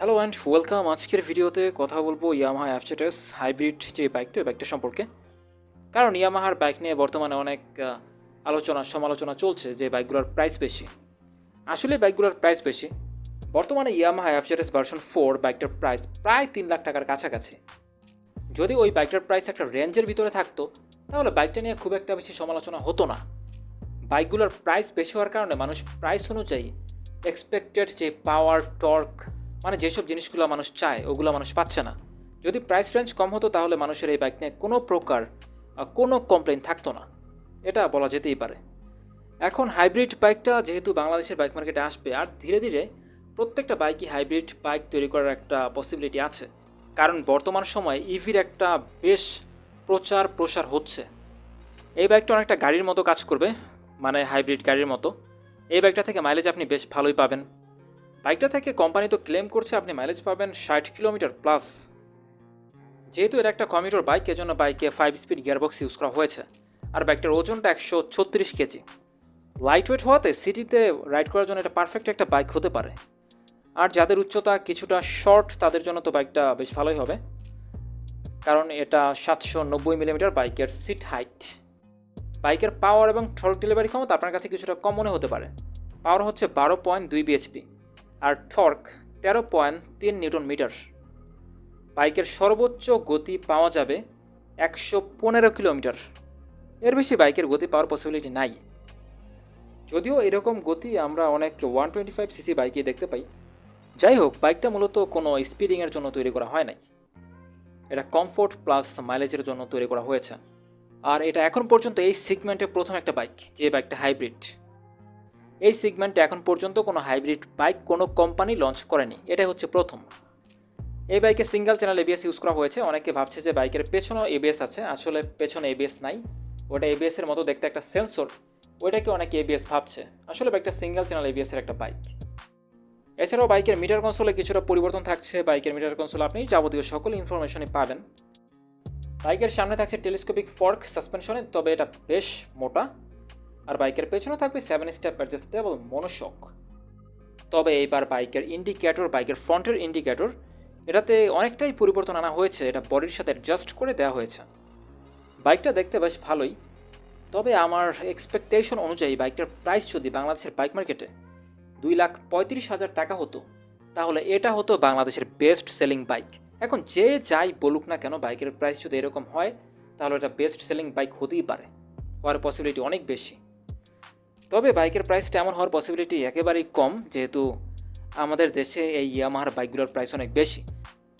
Hello and welcome আজকের ভিডিওতে কথা বলব ইয়ামাহা অ্যাপচেটাস হাইব্রিড যে বাইকটা ওই বাইকটা সম্পর্কে। কারণ ইয়ামাহার বাইক নিয়ে বর্তমানে অনেক আলোচনা, সমালোচনা চলছে যে বাইকগুলোর প্রাইস বেশি। আসলে বাইকগুলোর প্রাইস বেশি। বর্তমানে ইয়ামাহা অ্যাপচেটাস ভার্সন ফোর বাইকটার প্রাইস প্রায় তিন লাখ টাকার কাছাকাছি। যদি ওই বাইকটার প্রাইস একটা রেঞ্জের ভিতরে থাকতো, তাহলে বাইকটা নিয়ে খুব একটা বেশি সমালোচনা হতো না। বাইকগুলোর প্রাইস বেশি হওয়ার কারণে মানুষ প্রাইস অনুযায়ী এক্সপেক্টেড যে পাওয়ার টর্ক মানে যেসব জিনিসগুলো মানুষ চায়, ওগুলো মানুষ পাচ্ছে না। যদি প্রাইস রেঞ্জ কম হতো তাহলে মানুষের এই বাইক নিয়ে কোনো প্রকার কোনো কমপ্লেন থাকতো না। এটা বলা যেতেই পারে। এখন হাইব্রিড বাইকটা যেহেতু বাংলাদেশের বাইক মার্কেটে আসবে, আর ধীরে ধীরে প্রত্যেকটা বাইকই হাইব্রিড বাইক তৈরি করার একটা পসিবিলিটি আছে। কারণ বর্তমান সময়ে ইভির একটা বেশ প্রচার প্রসার হচ্ছে। এই বাইকটা অনেকটা গাড়ির মতো কাজ করবে মানে হাইব্রিড গাড়ির মতো। এই বাইকটা থেকে মাইলেজ আপনি বেশ ভালোই পাবেন। বাইকটা থেকে কোম্পানি তো ক্লেম করছে আপনি মাইলেজ পাবেন ষাট কিলোমিটার প্লাস যেহেতু এটা একটা কমিউটার বাইক এজন্য বাইকে ফাইভ স্পিড গিয়ারবক্স ইউজ করা হয়েছে। আর বাইকটার ওজনটা একশো ছত্রিশ কেজি। লাইট ওয়েট হওয়াতে সিটিতে রাইড করার জন্য এটা পারফেক্ট একটা বাইক হতে পারে। আর যাদের উচ্চতা কিছুটা শর্ট তাদের জন্য তো বাইকটা বেশ ভালোই হবে। কারণ এটা সাতশো নব্বই মিলিমিটার বাইকের সিট হাইট বাইকের পাওয়ার এবং টর্ক ডেলিভারি ক্ষমতা আপনার কাছে কিছুটা কম মনে হতে পারে। পাওয়ার হচ্ছে বারো পয়েন্ট দুই বিএচপি আর থর্ক তেরো পয়েন্ট তিন নিউটন মিটার। বাইকের সর্বোচ্চ গতি পাওয়া যাবে একশো পনেরো কিলোমিটার। এর বেশি বাইকের গতি পাওয়ার পসিবিলিটি নাই। যদিও এরকম গতি আমরা অনেক ওয়ান টোয়েন্টি ফাইভ সিসি বাইকে দেখতে পাই। যাই হোক, বাইকটা মূলত কোনো স্পিডিংয়ের জন্য তৈরি করা হয় নাই। এটা কমফোর্ট প্লাস মাইলেজের জন্য তৈরি করা হয়েছে। আর এটা এখন পর্যন্ত এই সিগমেন্টে প্রথম একটা বাইক যে বাইকটা হাইব্রিড এই সিগমেন্টে এখন পর্যন্ত কোনো হাইব্রিড বাইক কোনো কোম্পানি লঞ্চ করেনি। এটাই হচ্ছে প্রথম। এই বাইকে সিঙ্গেল চ্যানেল এবিএস ইউজ করা হয়েছে। অনেকে ভাবছে যে বাইকের পেছনেও এবিএস আছে। আসলে পেছনে এবিএস নাই। ওটা এবিএস এর মতো দেখতে একটা সেন্সর ওইটাকে অনেকে এবিএস ভাবছে। আসলে বাইকটা সিঙ্গেল চ্যানেল এবিএস এর একটা বাইক এছাড়াও বাইকের মিটার কনসোলে কিছুটা পরিবর্তন থাকছে। বাইকের মিটার কনসোল আপনি যাবতীয় সকল ইনফরমেশনই পাবেন। বাইকের সামনে থাকছে টেলিস্কোপিক ফর্ক সাসপেনশনে তবে এটা বেশ মোটা। আর বাইকের পেছনে থাকবে সেভেন স্টেপ অ্যাডজাস্টেবল মনোশক। তবে এইবার বাইকের ইন্ডিকেটর বাইকের ফ্রন্টের ইন্ডিকেটর এটাতে অনেকটাই পরিবর্তন আনা হয়েছে, এটা বডির সাথে অ্যাডজাস্ট করে দেওয়া হয়েছে। বাইকটা দেখতে বেশ ভালোই, তবে আমার এক্সপেকটেশন অনুযায়ী বাইকটার প্রাইস যদি বাংলাদেশের বাইক মার্কেটে দুই লাখ পঁয়ত্রিশ হাজার টাকা হতো, তাহলে এটা হতো বাংলাদেশের বেস্ট সেলিং বাইক এখন যে যাই বলুক না কেন, বাইকের প্রাইস যদি এরকম হয়, তাহলে এটা বেস্ট সেলিং বাইক হতেই পারে, হওয়ার পসিবিলিটি অনেক বেশি। তবে বাইকের প্রাইসটা এমন হওয়ার পসিবিলিটি একেবারেই কম, যেহেতু আমাদের দেশে এই ইয়ামাহার বাইকগুলোর প্রাইস অনেক বেশি।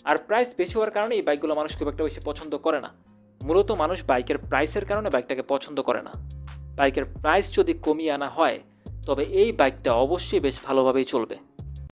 আর প্রাইস বেশি হওয়ার কারণে এই বাইকগুলো মানুষ খুব একটা বেশি পছন্দ করে না। মূলত মানুষ বাইকের প্রাইসের কারণে বাইকটাকে পছন্দ করে না। বাইকের প্রাইস যদি কমিয়ে আনা হয়, তবে এই বাইকটা অবশ্যই বেশ ভালোভাবেই চলবে।